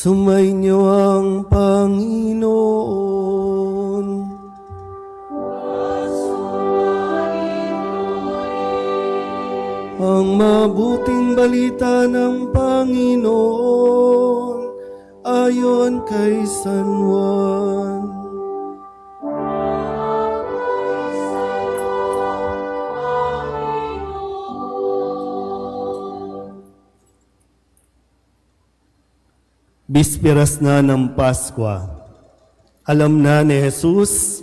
Sumainyo ang Panginoon. Ang mabuting balita ng Panginoon ayon kay San Juan. Bispiras na ng Paskwa. Alam na ni Jesus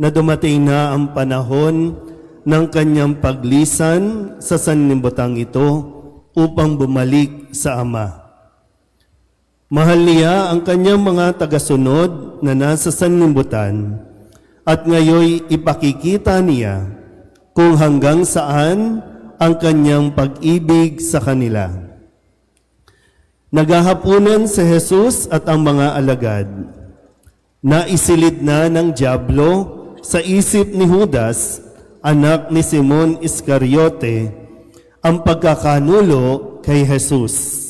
na dumating na ang panahon ng kanyang paglisan sa sanlimbutang ito upang bumalik sa Ama. Mahal niya ang kanyang mga tagasunod na nasa sanlibutan at ngayoy ipakikita niya kung hanggang saan ang kanyang pag-ibig sa kanila. Naghahapunan si Jesus at ang mga alagad. Naisilid na ng Diablo sa isip ni Judas, anak ni Simon Iscariote, ang pagkakanulo kay Jesus.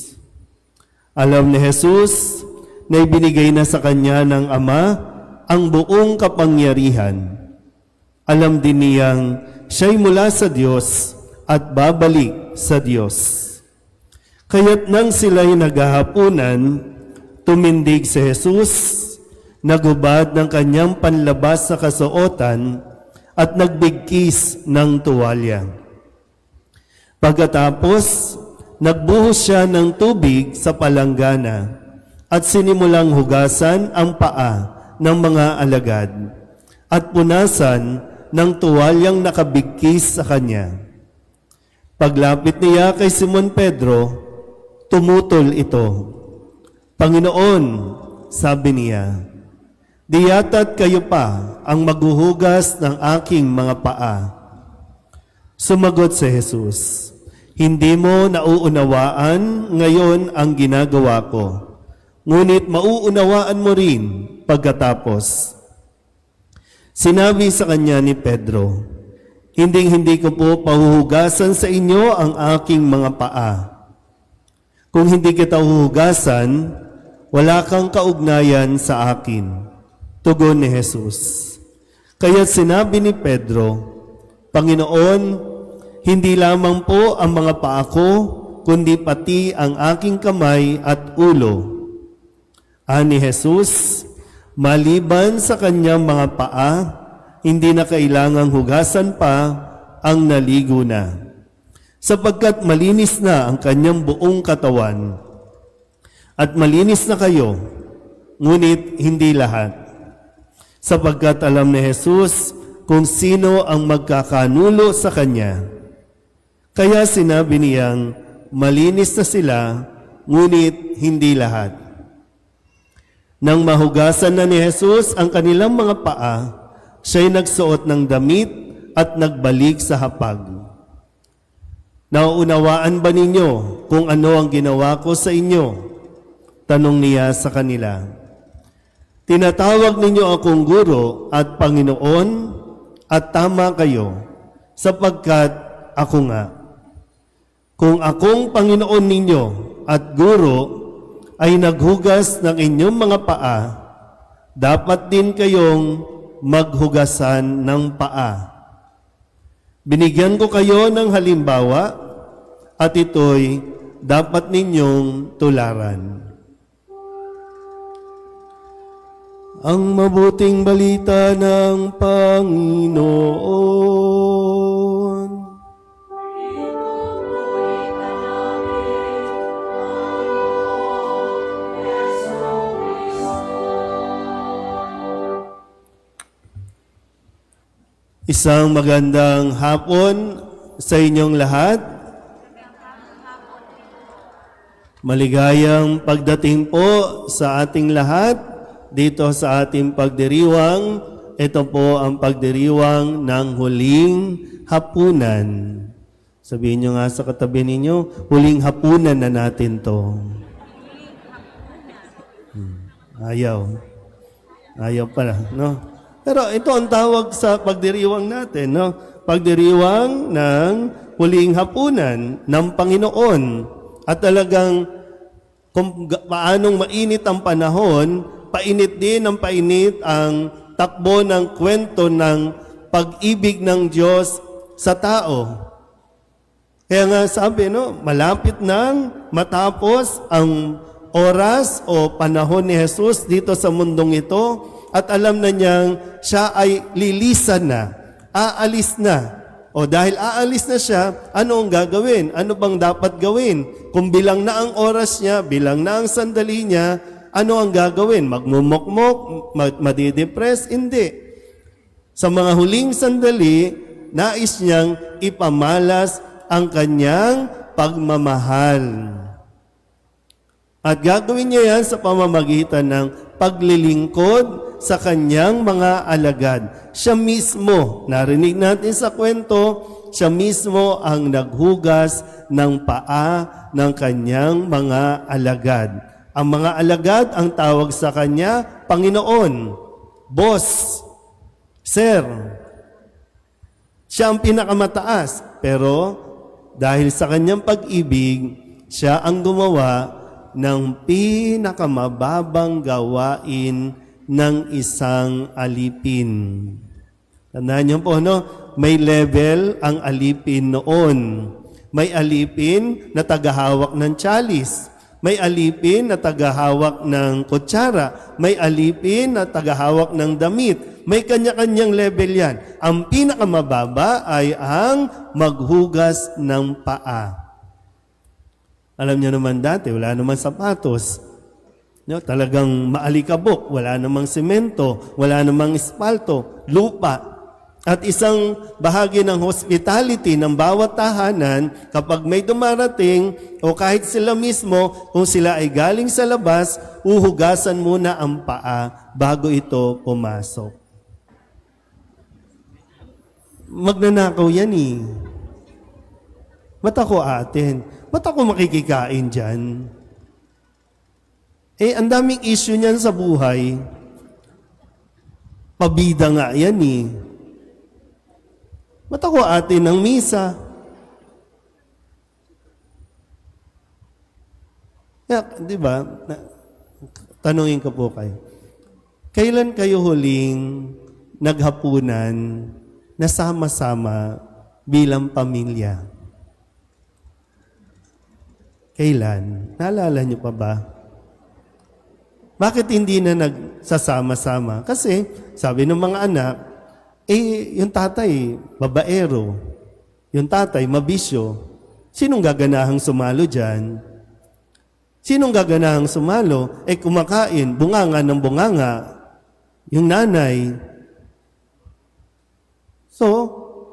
Alam ni Jesus na ibinigay na sa kanya ng Ama ang buong kapangyarihan. Alam din niyang siya'y mula sa Diyos at babalik sa Diyos. Kaya't nang sila'y naghahapunan, tumindig si Jesus, nagubad ng kanyang panlabas sa kasuotan at nagbigkis ng tuwalya. Pagkatapos, nagbuhos siya ng tubig sa palanggana at sinimulang hugasan ang paa ng mga alagad at punasan ng tuwalyang nakabigkis sa kanya. Paglapit niya kay Simon Pedro, tumutol ito. Panginoon, sabi niya, di yata't kayo pa ang maghuhugas ng aking mga paa. Sumagot si Jesus, Hindi mo nauunawaan ngayon ang ginagawa ko, ngunit mauunawaan mo rin pagkatapos. Sinabi sa kanya ni Pedro, Hinding hindi ko po pahuhugasan sa inyo ang aking mga paa. Kung hindi kita huhugasan, wala kang kaugnayan sa akin. Tugon ni Jesus. Kaya sinabi ni Pedro, Panginoon, hindi lamang po ang mga paa ko, kundi pati ang aking kamay at ulo. Ani Jesus, maliban sa kanyang mga paa, hindi na kailangang hugasan pa ang naligo na. Sapagkat malinis na ang kanyang buong katawan. At malinis na kayo, ngunit hindi lahat. Sapagkat alam ni Jesus kung sino ang magkakanulo sa kanya. Kaya sinabi niyang, malinis na sila, ngunit hindi lahat. Nang mahugasan na ni Jesus ang kanilang mga paa, siya'y nagsuot ng damit at nagbalik sa hapag. Nauunawaan ba ninyo kung ano ang ginawa ko sa inyo? Tanong niya sa kanila. Tinatawag ninyo akong guro at Panginoon at tama kayo sapagkat ako nga. Kung akong Panginoon ninyo at guro ay naghugas ng inyong mga paa, dapat din kayong maghugasan ng paa. Binigyan ko kayo ng halimbawa at ito'y dapat ninyong tularan. Ang mabuting balita ng Panginoon. Isang magandang hapon sa inyong lahat. Maligayang pagdating po sa ating lahat dito sa ating pagdiriwang. Ito po ang pagdiriwang ng huling hapunan. Sabihin nyo nga sa katabi ninyo, huling hapunan na natin to. Hmm, Ayaw. Ayaw pala, no? Pero ito ang tawag sa pagdiriwang natin, no? Pagdiriwang ng huling hapunan ng Panginoon. At talagang kung paanong mainit ang panahon, painit din ang painit ang takbo ng kwento ng pag-ibig ng Diyos sa tao. Kaya nga sabi, no, malapit nang matapos ang oras o panahon ni Jesus dito sa mundong ito at alam na niyang siya ay lilisan na, aalis na. O dahil aalis na siya, ano ang gagawin? Ano bang dapat gawin? Kung bilang na ang oras niya, bilang na ang sandali niya, ano ang gagawin? Magmumokmok? Ma- Madidepress? Hindi. Sa mga huling sandali, nais niyang ipamalas ang kanyang pagmamahal. At gagawin niya yan sa pamamagitan ng paglilingkod sa kanyang mga alagad. Siya mismo, narinig natin sa kwento, siya mismo ang naghugas ng paa ng kanyang mga alagad. Ang mga alagad ang tawag sa kanya, Panginoon, Boss, Sir, siya ang pinakamataas. Pero dahil sa kanyang pag-ibig, siya ang gumawa ng pinakamababang gawain ng isang alipin. Tandaan niyo po, no? May level ang alipin noon. May alipin na tagahawak ng chalice. May alipin na tagahawak ng kutsara. May alipin na tagahawak ng damit. May kanya-kanyang level yan. Ang pinakamababa ay ang maghugas ng paa. Alam niyo naman dati, wala naman sapatos. No, talagang maalikabok, wala namang semento, wala namang espalto, lupa. At isang bahagi ng hospitality ng bawat tahanan, kapag may dumarating o kahit sila mismo, kung sila ay galing sa labas, uhugasan muna ang paa bago ito pumasok. Magnanakaw yan eh. Ba't ako atin? Ba't ako makikikain dyan? Eh, ang daming issue niyan sa buhay. Pabida nga yan eh. Ba't ako atin ng misa? Yeah, di ba? Tanungin ko po kayo. Kailan kayo huling naghapunan na sama-sama bilang pamilya? Kailan? Naalala niyo pa ba? Bakit hindi na nagsasama-sama? Kasi, sabi ng mga anak, eh, yung tatay, babaero. Yung tatay, mabisyo. Sinong gaganahang sumalo dyan? Sinong gaganahang sumalo? Eh, kumakain, bunganga ng bunganga. Yung nanay. So,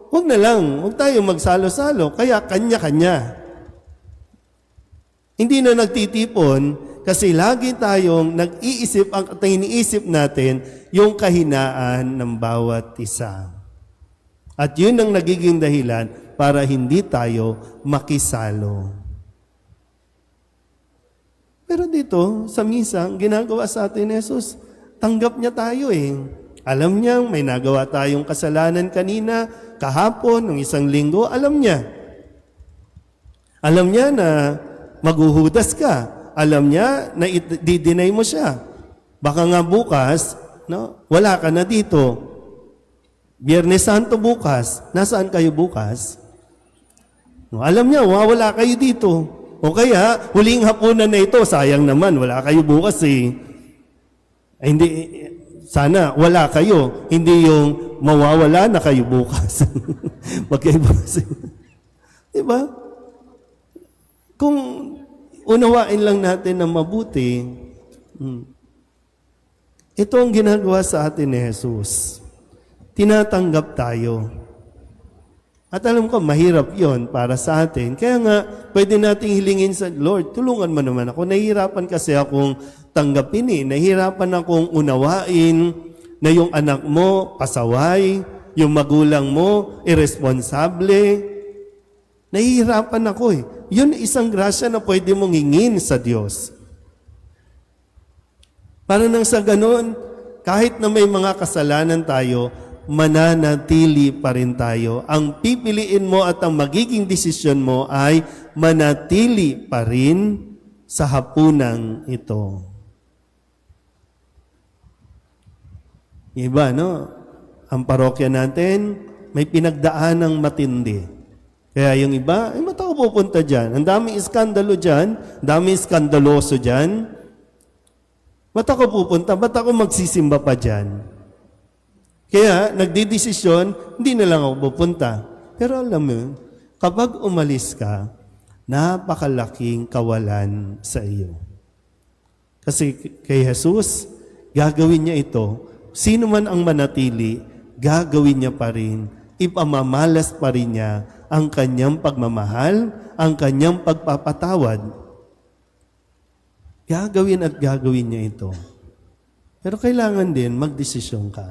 wag na lang. Huwag tayo magsalo-salo. Kaya kanya-kanya. Hindi na nagtitipon kasi lagi tayong nag-iisip ang iniisip natin yung kahinaan ng bawat isa. At yun ang nagiging dahilan para hindi tayo makisalo. Pero dito, sa misa, ginagawa sa atin ni Jesus, tanggap niya tayo eh. Alam niya, may nagawa tayong kasalanan kanina, kahapon, ng isang linggo, alam niya. Alam niya na maghuhudas ka. Alam niya na i-deny mo siya. Baka nga bukas, no, wala ka na dito. Biyernes Santo bukas, nasaan kayo bukas? No, alam niya, wala kayo dito. O kaya, huling hapunan na ito, sayang naman, wala kayo bukas eh. Ay, hindi, sana wala kayo, hindi yung mawawala na kayo bukas. Magkaiba kasi. Di ba? Kung unawain lang natin na mabuti, hmm, ito ang ginagawa sa atin ni Jesus. Tinatanggap tayo. At alam ko, mahirap yon para sa atin. Kaya nga, pwede nating hilingin sa Lord, tulungan mo naman ako. Nahihirapan kasi akong tanggapin eh. Nahihirapan akong unawain na yung anak mo, pasaway, yung magulang mo, irresponsable. Nahihirapan ako eh. Yun isang grasya na pwede mong hingin sa Diyos. Para nang sa ganun, kahit na may mga kasalanan tayo, mananatili pa rin tayo. Ang pipiliin mo at ang magiging desisyon mo ay manatili pa rin sa hapunang ito. Iba, no? Ang parokya natin, may pinagdaan ng matindi. Kaya yung iba, eh, ba't ako pupunta dyan? Ang daming iskandalo dyan, daming iskandaloso dyan. Ba't ako pupunta? Ba't ako magsisimba pa dyan? Kaya, nagdidesisyon, hindi na lang ako pupunta. Pero alam mo, kapag umalis ka, napakalaking kawalan sa iyo. Kasi kay Jesus, gagawin niya ito. Sino man ang manatili, gagawin niya pa rin. Ipamamalas pa rin niya ang kanyang pagmamahal, ang kanyang pagpapatawad. Gagawin at gagawin niya ito. Pero kailangan din magdesisyon ka.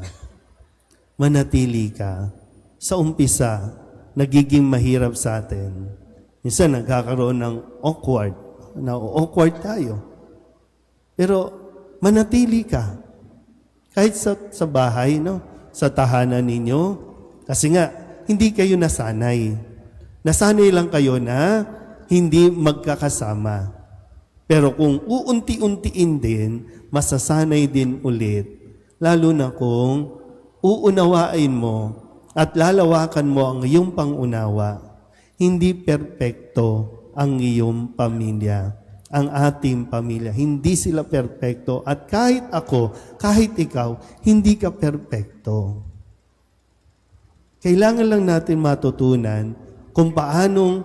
Manatili ka. Sa umpisa, nagiging mahirap sa atin. Minsan nagkakaroon ng awkward. Na awkward tayo. Pero manatili ka. Kahit sa, sa bahay, no? sa tahanan ninyo. Kasi nga, hindi kayo nasanay. Nasanay lang kayo na hindi magkakasama. Pero kung uunti-untiin din, masasanay din ulit. Lalo na kung uunawain mo at lalawakan mo ang iyong pangunawa, hindi perpekto ang iyong pamilya ang ating pamilya. Hindi sila perpekto. At kahit ako, kahit ikaw, hindi ka perpekto. Kailangan lang natin matutunan kung paanong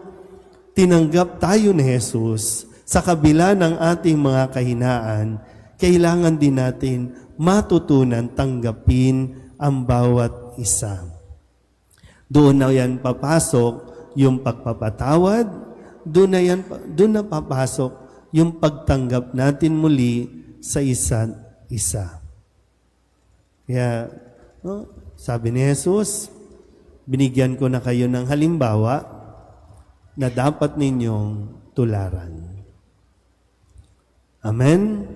tinanggap tayo ni Jesus sa kabila ng ating mga kahinaan, kailangan din natin matutunan tanggapin ang bawat isa. Doon na yan papasok yung pagpapatawad, doon na yan, doon na papasok yung pagtanggap natin muli sa isa't isa. Kaya, no, sabi ni Jesus, binigyan ko na kayo ng halimbawa na dapat ninyong tularan. Amen?